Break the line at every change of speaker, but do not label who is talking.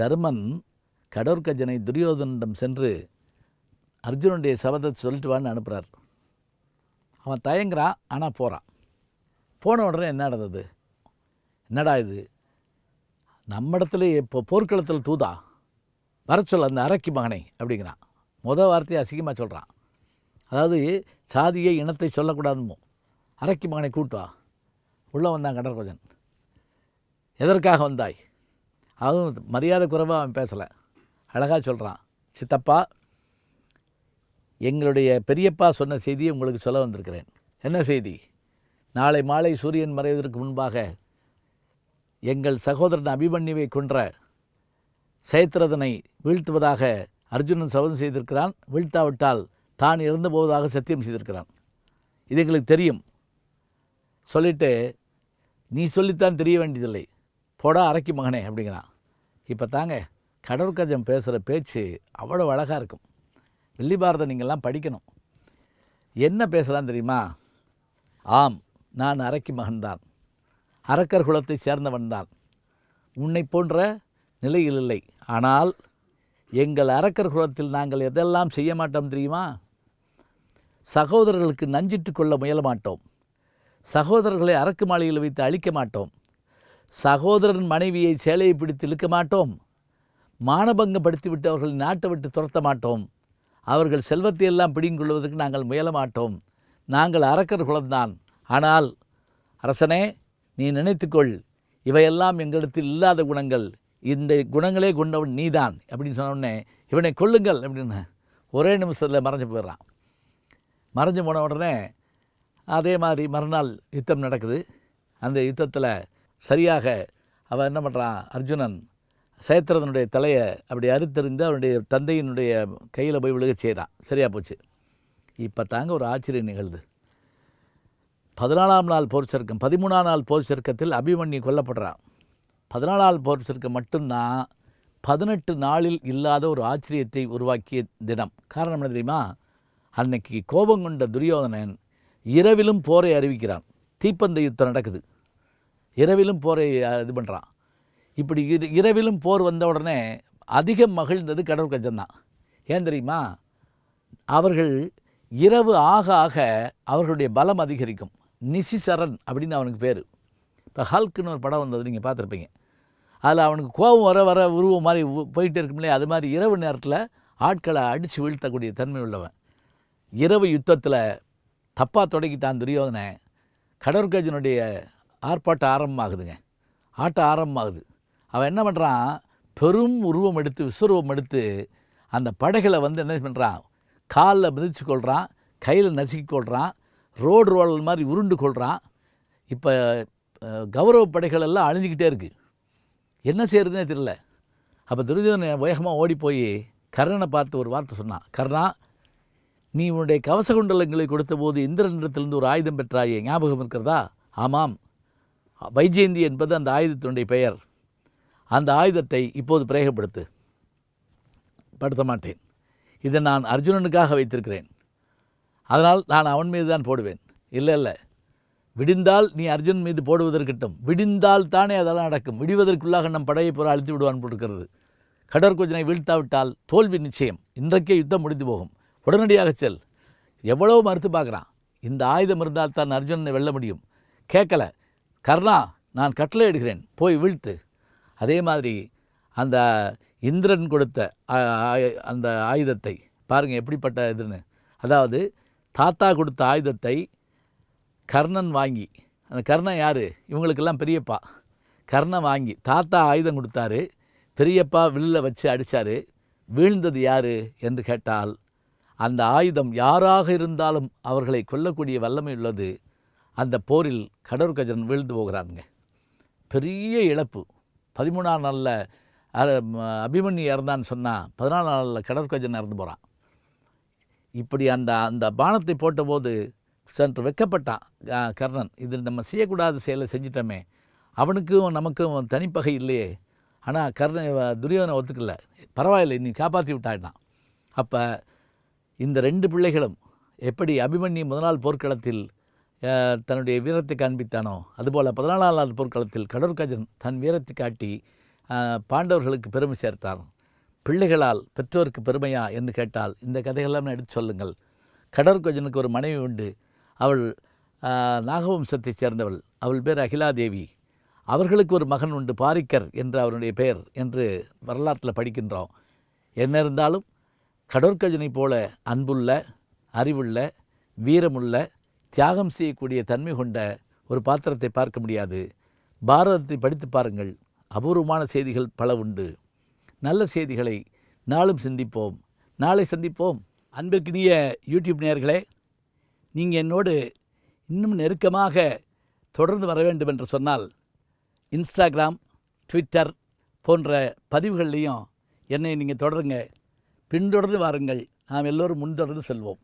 தர்மன் கடோர்கஜனை துரியோதனிடம் சென்று அர்ஜுனுடைய சபதத்தை சொல்லிட்டு வான்னு அனுப்புகிறார் அவன் தயங்குறான் ஆனால் போகிறான் போன உடனே என்ன நடந்தது? என்னடா இது? நம்ம இடத்துல இப்போ போர்க்களத்தில் தூதா? வர சொல்ல அந்த அரக்கி மகனை அப்படிங்கிறான். மொதல் வார்த்தையை அசிங்கமாக சொல்கிறான் அதாவது சாதியை இனத்தை சொல்லக்கூடாதுமோ? அரக்கி மகனை கூட்டுவா உள்ளே வந்தான் கடற்கொஜன். எதற்காக வந்தாய்? அதுவும் மரியாதை குறைவாக அவன் பேசலை. அழகாக சொல்கிறான் சித்தப்பா எங்களுடைய பெரியப்பா சொன்ன செய்தியை உங்களுக்கு சொல்ல வந்திருக்கிறேன். என்ன செய்தி? நாளை மாலை சூரியன் மறைவதற்கு முன்பாக எங்கள் சகோதரன் அபிமன்யுவை கொன்ற சைத்ரதனை வீழ்த்துவதாக அர்ஜுனன் சபதம் செய்திருக்கிறான். வீழ்த்தாவிட்டால் தான் இறந்து போவதாக சத்தியம் செய்திருக்கிறான். இது எங்களுக்கு தெரியும். சொல்லிட்டு நீ சொல்லித்தான் தெரிய வேண்டியதில்லை. போடா அரக்கி மகனே அப்படிங்கிறான். இப்போ தாங்க கடற்கஜம் பேசுகிற பேச்சு அவ்வளோ அழகாக இருக்கும். வெள்ளி பாரதம் நீங்கள்லாம் படிக்கணும். என்ன பேசலாம் தெரியுமா? ஆம் நான் அரக்கி மகன்தான். அரக்கர் குலத்தை சேர்ந்தவன்தான் உன்னை போன்ற நிலையில் இல்லை. ஆனால் எங்கள் அரக்கர் குலத்தில் நாங்கள் எதெல்லாம் செய்ய மாட்டோம் தெரியுமா? சகோதரர்களுக்கு நஞ்சிட்டு கொள்ள முயல மாட்டோம். சகோதரர்களை அரக்கு மாளிகையில் வைத்து அழிக்க மாட்டோம். சகோதரன் மனைவியை சேலையை பிடித்து இழுக்க மாட்டோம். மானபங்கப்படுத்திவிட்டு அவர்கள் நாட்டை விட்டு துரத்த மாட்டோம். அவர்கள் செல்வத்தை எல்லாம் பிடிங்கொள்வதற்கு நாங்கள் முயல மாட்டோம். நாங்கள் அரக்கர் குலம்தான். ஆனால் அரசனே நீ நினைத்துக்கொள் இவையெல்லாம் எங்களிடத்தில் இல்லாத குணங்கள். இந்த குணங்களே கொண்டவன் நீதான் அப்படின்னு சொன்ன உடனே இவனை கொல்லுங்கள் அப்படின்னு ஒரே நிமிஷத்தில் மறைஞ்சு போயிடுறான். மறைஞ்சு போன உடனே அதே மாதிரி மறுநாள் யுத்தம் நடக்குது. அந்த யுத்தத்தில் சரியாக அவன் என்ன பண்ணுறான் அர்ஜுனன் சேத்திரதனுடைய தலையை அப்படி அறுத்தறிந்து அவனுடைய தந்தையினுடைய கையில் போய் விழுக செய்கிறான் சரியாக போச்சு. இப்போ தாங்க ஒரு ஆச்சரியம் நிகழ்து. பதினாலாம் நாள் போர் சர்க்கம் பதிமூணாம் நாள் போர் சர்க்கத்தில் அபிமன்யு கொல்லப்படுறான். பதினாலாம் போர் சர்க்கம் மட்டும்தான் பதினெட்டு நாளில் இல்லாத ஒரு ஆச்சரியத்தை உருவாக்கிய தினம். காரணம் என்ன தெரியுமா? அன்னைக்கு கோபம் கொண்ட துரியோதனன் இரவிலும் போரை அறிவிக்கிறான். தீப்பந்த யுத்தம் நடக்குது. இரவிலும் போரை இது பண்ணுறான் இப்படி இரு இரவிலும் போர் வந்த உடனே அதிகம் மகிழ்ந்தது கடற்கஜம் தான் ஏன் தெரியுமா? அவர்கள் இரவு ஆக ஆக அவர்களுடைய பலம் அதிகரிக்கும். நிசிசரன் அப்படின்னு அவனுக்கு பேர். இப்போ ஹல்க்குன்னு ஒரு படம் வந்தது நீங்கள் பார்த்துருப்பீங்க. அதில் அவனுக்கு கோபம் வர வர உருவம் மாதிரி போயிட்டே இருக்கும்லையே அது மாதிரி இரவு நேரத்தில் ஆட்களை அடித்து வீழ்த்தக்கூடிய தன்மை உள்ளவன். இரவு யுத்தத்தில் தப்பாக தொடங்கிட்டான் துரியோதனை கடற்கஜனுடைய ஆர்ப்பாட்டம் ஆரம்பமாகுதுங்க. ஆட்டம் ஆரம்பமாகுது. அவன் என்ன பண்ணுறான் பெரும் உருவம் எடுத்து விஸ்வரூபம் எடுத்து அந்த படைகளை வந்து என்ன பண்ணுறான் காலில் மிதிச்சு கொள்கிறான் கையில் நசுக்கி கொள்கிறான் ரோடு ரோடல் மாதிரி உருண்டு கொள்கிறான் இப்போ கௌரவ படைகள் எல்லாம் அழிஞ்சிக்கிட்டே இருக்குது என்ன செய்யறதுனே தெரியல. அப்போ துரியோதனன் வேகமாக ஓடி போய் கர்ணனை பார்த்து ஒரு வார்த்தை சொன்னான். கர்ணா நீ உன்னுடைய கவச குண்டலங்களை கொடுத்த போது இந்திரனிடத்திலிருந்து ஒரு ஆயுதம் பெற்றாயே ஞாபகம் இருக்கிறதா? ஆமாம். வைஜெயந்தி என்பது அந்த ஆயுதத்தினுடைய பெயர். அந்த ஆயுதத்தை இப்போது பிரேகப்படுத்து படுத்த மாட்டேன். இதை நான் அர்ஜுனனுக்காக வைத்திருக்கிறேன். அதனால் நான் அவன் மீது தான் போடுவேன். இல்லை இல்லை. விடிந்தால் நீ அர்ஜுன் மீது போடுவதற்கட்டும் விடிந்தால் தானே அதெல்லாம் நடக்கும். விடுவதற்குள்ளாக நம் படையை புற அழுத்தி விடுவான் போட்டிருக்கிறது கடற்கொஜனை வீழ்த்தாவிட்டால் தோல்வி நிச்சயம். இன்றைக்கே யுத்தம் முடிந்து போகும். உடனடியாக செல். எவ்வளோ மறுத்து பார்க்குறான். இந்த ஆயுதம் இருந்தால் தான் அர்ஜுனனை வெல்ல முடியும். கேட்கல. கர்ணா நான் கட்டளை எடுக்கிறேன் போய் வீழ்த்து. அதே மாதிரி அந்த இந்திரன் கொடுத்த அந்த ஆயுதத்தை பாருங்கள் எப்படிப்பட்ட இதுன்னு. அதாவது தாத்தா கொடுத்த ஆயுதத்தை கர்ணன் வாங்கி அந்த கர்ணன் யார்? இவங்களுக்கெல்லாம் பெரியப்பா. கர்ணன் வாங்கி தாத்தா ஆயுதம் கொடுத்தாரு. பெரியப்பா வில்லில் வச்சு அடித்தார் வீழ்ந்தது யார் என்று கேட்டால் அந்த ஆயுதம் யாராக இருந்தாலும் அவர்களை கொல்லக்கூடிய வல்லமை உள்ளது. அந்த போரில் கடற்கஜன் வீழ்ந்து போகிறாருங்க. பெரிய இழப்பு. பதிமூணாம் நாளில் அபிமன்யு இறந்தான்னு சொன்னால் பதினாலு நாளில் கடற்கஜன் இறந்து போகிறான் இப்படி அந்த அந்த பானத்தை போட்டபோது சற்று வெக்கப்பட்டான் கர்ணன். இது நம்ம செய்யக்கூடாத செயலை செஞ்சிட்டோமே. அவனுக்கும் நமக்கும் தனிப்பகை இல்லையே. ஆனால் கர்ண துரியோதனை ஒத்துக்கல. பரவாயில்லை நீ காப்பாற்றி விட்டாயிட்டான். அப்போ இந்த ரெண்டு பிள்ளைகளும் எப்படி அபிமன்யு முதல் நாள் போர்க்களத்தில் தன்னுடைய வீரத்தை காண்பித்தானோ? அதுபோல் பதினாலாம் நாள் போர்க்களத்தில் கடற்கஜன் தன் வீரத்தை காட்டி பாண்டவர்களுக்கு பெருமை சேர்த்தார். பிள்ளைகளால் பெற்றோருக்கு பெருமையா என்று கேட்டால் இந்த கதைகள்லாம் எடுத்து சொல்லுங்கள். கடற்கஜனுக்கு ஒரு மனைவி உண்டு. அவள் நாகவம்சத்தைச் சேர்ந்தவள். அவள் பேர் அகிலாதேவி. அவர்களுக்கு ஒரு மகன் உண்டு பாரிக்கர் என்று அவருடைய பெயர் என்று வரலாற்றில் படிக்கின்றோம். என்ன இருந்தாலும் கடற்கஜனை போல அன்புள்ள அறிவுள்ள வீரமுள்ள தியாகம் செய்யக்கூடிய தன்மை கொண்ட ஒரு பாத்திரத்தை பார்க்க முடியாது. பாரதத்தை படித்து பாருங்கள். அபூர்வமான செய்திகள் பல உண்டு. நல்ல செய்திகளை நாளும் சிந்திப்போம். நாளை சந்திப்போம். அன்பிற்கினிய யூடியூப் நேயர்களே நீங்கள் என்னோடு இன்னும் நெருக்கமாக தொடர்ந்து வர வேண்டும் என்று சொன்னால் இன்ஸ்டாகிராம் ட்விட்டர் போன்ற பதிவுகள்லையும் என்னை நீங்கள் தொடருங்க. பின்தொடர்ந்து வாருங்கள். நாம் எல்லோரும் முன்தொடர்ந்து செல்வோம்.